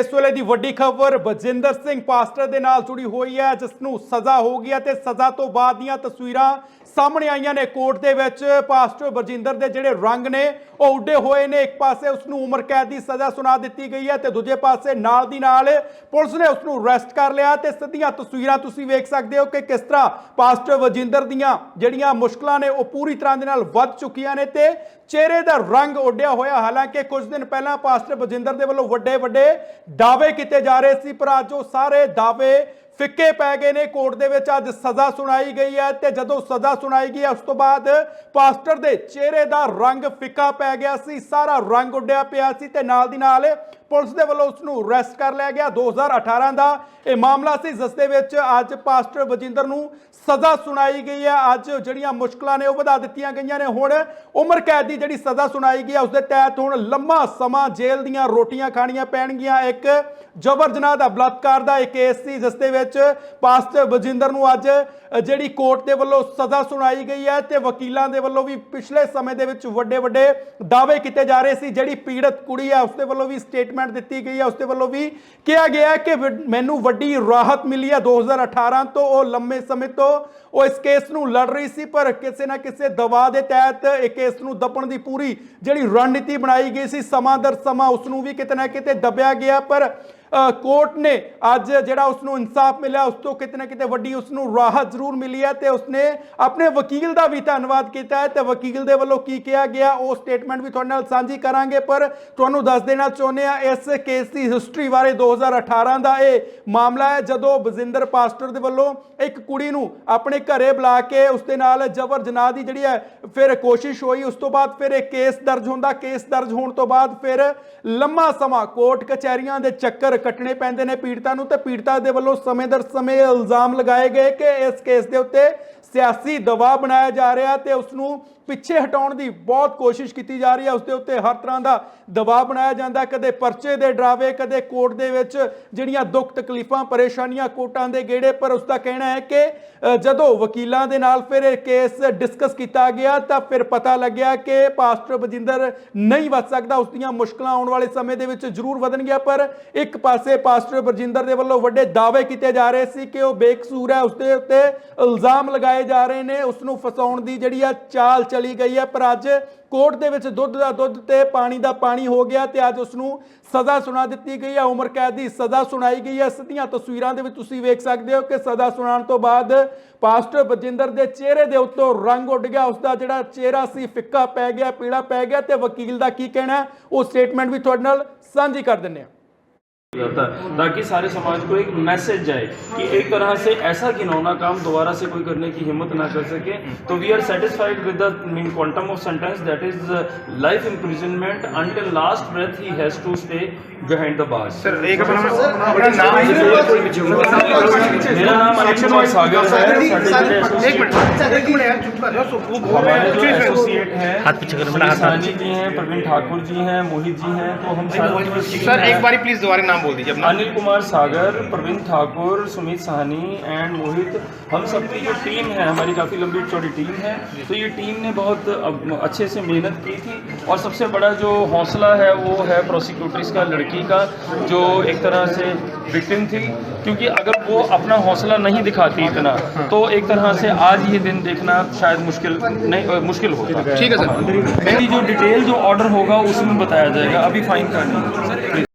ਇਸ ਵੇਲੇ ਦੀ ਵੱਡੀ ਖਬਰ, ਬਜਿੰਦਰ ਸਿੰਘ ਪਾਸਟਰ ਦੇ ਨਾਲ ਜੁੜੀ ਹੋਈ ਹੈ ਜਿਸ ਨੂੰ ਸਜ਼ਾ ਹੋ ਗਈ ਹੈ ਤੇ ਸਜ਼ਾ ਤੋਂ ਬਾਅਦ ਦੀਆਂ ਤਸਵੀਰਾਂ ਸਾਹਮਣੇ ਆਈਆਂ ਨੇ ਕੋਰਟ ਦੇ ਵਿੱਚ। ਪਾਸਟਰ ਬਰਜਿੰਦਰ ਦੇ ਜਿਹੜੇ ਰੰਗ ਨੇ, ਉਹ ਉੱਡੇ ਹੋਏ ਨੇ। ਇੱਕ ਪਾਸੇ ਉਸ ਨੂੰ ਉਮਰ ਕੈਦ ਦੀ ਸਜ਼ਾ ਸੁਣਾ ਦਿੱਤੀ ਗਈ ਹੈ ਤੇ ਦੂਜੇ ਪਾਸੇ ਨਾਲ ਦੀ ਨਾਲ ਪੁਲਿਸ ਨੇ ਉਸ ਨੂੰ ਅਰੈਸਟ ਕਰ ਲਿਆ ਤੇ ਸਿੱਧੀਆਂ ਤਸਵੀਰਾਂ ਤੁਸੀਂ ਵੇਖ ਸਕਦੇ ਹੋ ਕਿ ਕਿਸ ਤਰ੍ਹਾਂ ਪਾਸਟਰ ਬਰਜਿੰਦਰ ਦੀਆਂ ਜਿਹੜੀਆਂ ਮੁਸ਼ਕਲਾਂ ਨੇ, ਉਹ ਪੂਰੀ ਤਰ੍ਹਾਂ ਦੇ ਨਾਲ ਵੱਧ ਚੁੱਕੀਆਂ ਨੇ ਤੇ ਚਿਹਰੇ ਦਾ ਰੰਗ ਉੱਡਿਆ ਹੋਇਆ। ਹਾਲਾਂਕਿ ਕੁਝ ਦਿਨ ਪਹਿਲਾਂ ਪਾਸਟਰ ਬਰਜਿੰਦਰ ਦੇ ਵੱਲੋਂ ਵੱਡੇ ਵੱਡੇ ਦਾਅਵੇ ਕੀਤੇ ਜਾ ਰਹੇ ਸੀ, ਪਰ ਅੱਜ ਉਹ ਸਾਰੇ ਦਾਅਵੇ ਫਿੱਕੇ ਪੈ ਗਏ ਨੇ। ਕੋਰਟ ਦੇ ਵਿੱਚ ਅੱਜ ਸਜ਼ਾ ਸੁਣਾਈ ਗਈ ਹੈ ਤੇ ਜਦੋਂ ਸਜ਼ਾ ਸੁਣਾਈ ਗਈ, ਉਸ ਤੋਂ ਬਾਅਦ ਪਾਸਟਰ ਦੇ ਚਿਹਰੇ ਦਾ ਰੰਗ ਫਿੱਕਾ ਪੈ ਗਿਆ ਸੀ, ਸਾਰਾ ਰੰਗ ਉੱਡਿਆ ਪਿਆ ਸੀ ਤੇ ਨਾਲ ਦੀ ਨਾਲ ਪੁਲਿਸ ਦੇ ਵੱਲੋਂ ਉਸ ਨੂੰ ਅਰੈਸਟ ਕਰ ਲਿਆ ਗਿਆ। 2018 ਦਾ ਇਹ ਮਾਮਲਾ ਸੀ, ਜਿਸ ਦੇ ਵਿੱਚ ਅੱਜ ਪਾਸਟਰ ਵਜਿੰਦਰ ਨੂੰ ਸਜ਼ਾ ਸੁਣਾਈ ਗਈ ਹੈ। ਅੱਜ ਜਿਹੜੀਆਂ ਮੁਸ਼ਕਲਾਂ ਨੇ ਉਹ ਵਧਾ ਦਿੱਤੀਆਂ ਗਈਆਂ ਨੇ। ਹੁਣ ਉਮਰ ਕੈਦ ਦੀ ਜਿਹੜੀ ਸਜ਼ਾ ਸੁਣਾਈ ਗਈ ਹੈ ਉਸ ਦੇ ਤਹਿਤ ਹੁਣ ਲੰਮਾ ਸਮਾਂ ਜੇਲ੍ਹ ਦੀਆਂ ਰੋਟੀਆਂ ਖਾਣੀਆਂ ਪੈਣਗੀਆਂ। ਇੱਕ ਜਬਰ ਜਨਾਹ ਦਾ ਬਲਾਤਕਾਰ ਦਾ ਇੱਕ ਕੇਸ ਸੀ, ਜਿਸ ਦੇ ਵਿੱਚ ਪਾਸਟਰ ਵਜਿੰਦਰ ਨੂੰ ਅੱਜ ਜਿਹੜੀ ਕੋਰਟ ਦੇ ਵੱਲੋਂ ਸਜ਼ਾ ਸੁਣਾਈ ਗਈ ਹੈ ਤੇ ਵਕੀਲਾਂ ਦੇ ਵੱਲੋਂ ਵੀ ਪਿਛਲੇ ਸਮੇਂ ਦੇ ਵਿੱਚ ਵੱਡੇ ਵੱਡੇ ਦਾਅਵੇ ਕੀਤੇ ਜਾ ਰਹੇ ਸੀ। ਜਿਹੜੀ ਪੀੜਤ ਕੁੜੀ ਹੈ ਉਸ ਦੇ ਵੱਲੋਂ ਵੀ ਸਟੇਟਮੈਂਟ ਦਿੱਤੀ ਗਈ ਹੈ ਉਸ ਦੇ ਵੱਲੋਂ ਵੀ ਕਿਹਾ ਗਿਆ ਕਿ ਮੈਨੂੰ ਵੱਡੀ ਰਾਹਤ ਮਿਲੀ ਹੈ 2018 ਤੋਂ, ਉਹ ਲੰਮੇ ਸਮੇਂ ਤੋਂ ਉਹ ਇਸ ਕੇਸ ਨੂੰ ਲੜ ਰਹੀ ਸੀ, ਪਰ ਕਿਸੇ ਨਾ ਕਿਸੇ ਦਬਾਅ ਦੇ ਤਹਿਤ ਇਹ ਕੇਸ ਨੂੰ ਦਬਣ ਦੀ ਪੂਰੀ ਜਿਹੜੀ ਰਣਨੀਤੀ ਬਣਾਈ ਗਈ ਸੀ, ਸਮਾਂ ਦਰ ਸਮਾਂ ਉਸ ਨੂੰ ਵੀ ਕਿਤੇ ਨਾ ਕਿਤੇ ਦੱਬਿਆ ਗਿਆ, ਪਰ ਕੋਰਟ ਨੇ ਅੱਜ ਜਿਹੜਾ ਉਸ ਨੂੰ ਇਨਸਾਫ ਮਿਲਿਆ, ਉਸ ਤੋਂ ਕਿਤੇ ਨਾ ਕਿਤੇ ਵੱਡੀ ਉਸ ਨੂੰ ਰਾਹਤ ਜ਼ਰੂਰ ਮਿਲੀ ਹੈ ਤੇ ਉਸਨੇ ਆਪਣੇ ਵਕੀਲ ਦਾ ਵੀ ਧੰਨਵਾਦ ਕੀਤਾ ਹੈ ਤੇ ਵਕੀਲ ਦੇ ਵੱਲੋਂ ਕੀ ਕਿਹਾ ਗਿਆ, ਉਹ ਸਟੇਟਮੈਂਟ ਵੀ ਤੁਹਾਡੇ ਨਾਲ ਸਾਂਝੀ ਕਰਾਂਗੇ, ਪਰ ਤੁਹਾਨੂੰ ਦੱਸ ਦੇਣਾ ਚਾਹੁੰਦੇ ਆ ਇਸ ਕੇਸ ਦੀ ਹਿਸਟਰੀ ਬਾਰੇ 2018 ਦਾ ਇਹ ਮਾਮਲਾ ਹੈ, ਜਦੋਂ ਬਜਿੰਦਰ ਪਾਸਟਰ ਦੇ ਵੱਲੋਂ ਇੱਕ ਕੁੜੀ ਨੂੰ ਆਪਣੇ ਘਰੇ ਬੁਲਾ ਕੇ ਉਸ ਦੇ ਨਾਲ ਜਬਰ ਜਨਾਹ ਦੀ ਜਿਹੜੀ ਹੈ, ਫਿਰ ਕੋਸ਼ਿਸ਼ ਹੋਈ, ਉਸ ਤੋਂ ਬਾਅਦ ਫਿਰ ਇਹ ਕੇਸ ਦਰਜ ਹੁੰਦਾ ਕੇਸ ਦਰਜ ਹੋਣ ਤੋਂ ਬਾਅਦ ਫਿਰ ਲੰਮਾ ਸਮਾਂ ਕੋਰਟ ਕਚਹਿਰੀਆਂ ਦੇ ਚੱਕਰ ਕੱਟਣੇ ਪੈਂਦੇ ਨੇ ਪੀੜਤਾਂ ਨੂੰ ਤੇ ਪੀੜਤਾਂ ਦੇ ਵੱਲੋਂ ਸਮੇਂ ਦਰ ਸਮੇਂ ਇਲਜ਼ਾਮ ਲਗਾਏ ਗਏ ਕਿ ਇਸ ਕੇਸ ਦੇ ਉੱਤੇ ਸਿਆਸੀ ਦਬਾਅ ਬਣਾਇਆ ਜਾ ਰਿਹਾ ਤੇ ਉਸ ਨੂੰ ਪਿੱਛੇ ਹਟਾਉਣ ਦੀ ਬਹੁਤ ਕੋਸ਼ਿਸ਼ ਕੀਤੀ ਜਾ ਰਹੀ ਹੈ। ਉਸ ਦੇ ਉੱਤੇ ਹਰ ਤਰ੍ਹਾਂ ਦਾ ਦਬਾਅ ਬਣਾਇਆ ਜਾਂਦਾ। ਕਦੇ ਪਰਚੇ ਦੇ ਡਰਾਵੇ, ਕਦੇ ਕੋਰਟ ਦੇ ਵਿੱਚ ਜਿਹੜੀਆਂ ਦੁੱਖ ਤਕਲੀਫਾਂ, ਪਰੇਸ਼ਾਨੀਆਂ ਕੋਰਟਾਂ ਦੇ ਗੇੜੇ, ਪਰ ਉਸ ਦਾ ਕਹਿਣਾ ਹੈ ਕਿ ਜਦੋਂ ਵਕੀਲਾਂ ਦੇ ਨਾਲ ਫਿਰ ਇਹ ਕੇਸ ਡਿਸਕਸ ਕੀਤਾ ਗਿਆ, ਤਾਂ ਫਿਰ ਪਤਾ ਲੱਗਿਆ ਕਿ ਪਾਸਟਰ ਬਜਿੰਦਰ ਨਹੀਂ ਵੱਧ ਸਕਦਾ। ਉਸ ਦੀਆਂ ਮੁਸ਼ਕਲਾਂ ਆਉਣ ਵਾਲੇ ਸਮੇਂ ਦੇ ਵਿੱਚ ਜ਼ਰੂਰ ਵਧਣਗੀਆਂ, ਪਰ ਇੱਕ ਪਾਸੇ ਪਾਸਟਰ ਬਰਜਿੰਦਰ ਦੇ ਵੱਲੋਂ ਵੱਡੇ ਦਾਅਵੇ ਕੀਤੇ ਜਾ ਰਹੇ ਸੀ ਕਿ ਉਹ ਬੇਕਸੂਰ ਹੈ ਉਸਦੇ ਉੱਤੇ ਇਲਜ਼ਾਮ ਲਗਾਏ ਜਾ ਰਹੇ ਨੇ, ਉਸ ਨੂੰ ਫਸਾਉਣ ਦੀ ਜਿਹੜੀ ਆ ਚਾਲ ਚਲੀ ਗਈ ਹੈ। ਪਰ ਅੱਜ ਕੋਰਟ ਦੇ ਵਿੱਚ ਦੁੱਧ ਦਾ ਦੁੱਧ ਤੇ ਪਾਣੀ ਦਾ ਪਾਣੀ ਹੋ ਗਿਆ ਤੇ ਅੱਜ ਉਸ ਨੂੰ ਸਜ਼ਾ ਸੁਣਾ ਦਿੱਤੀ ਗਈ ਹੈ। ਉਮਰ ਕੈਦ ਦੀ ਸਜ਼ਾ ਸੁਣਾਈ ਗਈ ਹੈ। ਸਿੱਧੀਆਂ ਤਸਵੀਰਾਂ ਦੇ ਵਿੱਚ ਤੁਸੀਂ ਵੇਖ ਸਕਦੇ ਹੋ ਕਿ ਸਜ਼ਾ ਸੁਣਾਉਣ ਤੋਂ ਬਾਅਦ ਪਾਸਟਰ ਬਜਿੰਦਰ ਦੇ ਚਿਹਰੇ ਦੇ ਉੱਤੋਂ ਰੰਗ ਉੱਡ ਗਿਆ। ਉਸ ਦਾ ਜਿਹੜਾ ਚਿਹਰਾ ਸੀ, ਫਿੱਕਾ ਪੈ ਗਿਆ, ਪੀਲਾ ਪੈ ਗਿਆ ਤੇ ਵਕੀਲ ਦਾ ਕੀ ਕਹਿਣਾ ਉਹ ਸਟੇਟਮੈਂਟ ਵੀ ਤੁਹਾਡੇ ਨਾਲ ਸਾਂਝੀ ਕਰ ਦਿੰਦੇ ਹਾਂ। जाता है ताकि सारे समाज को एक मैसेज जाए कि एक तरह से ऐसा घिनौना काम दोबारा से कोई करने की हिम्मत ना कर सके तो we are satisfied with the mean quantum of sentence that is life imprisonment until last breath he has to stay behind the bars sir एक अपना मेरा नाम अनिल कुमार सागर है एक मिनट एक मिनट चुप कर जाओ सो वो बोल रहे हमारे जो एसोसिएट हैं हाथ पीछे करो, मेरा हाथ जी हैं प्रवीण ठाकुर जी हैं मोहित जी हैं तो हम सर एक बारी प्लीज़ दोबारा नाम बोल दीजिए अनिल कुमार सागर प्रवीण ठाकुर सुमित साहनी एंड मोहित हम सबकी जो टीम है हमारी काफ़ी लंबी चौड़ी टीम है तो ये टीम ने बहुत अच्छे से मेहनत की थी और सबसे बड़ा जो हौसला है वो है प्रोसिक्यूटर्स का लड़की का जो एक तरह से विक्टिम थी क्योंकि अगर वो अपना हौसला नहीं दिखाती इतना तो एक तरह से आज ये दिन देखना शायद मुश्किल नहीं मुश्किल होता। ठीक है सर। मेरी जो डिटेल जो ऑर्डर होगा उसमें बताया जाएगा अभी फाइन का है।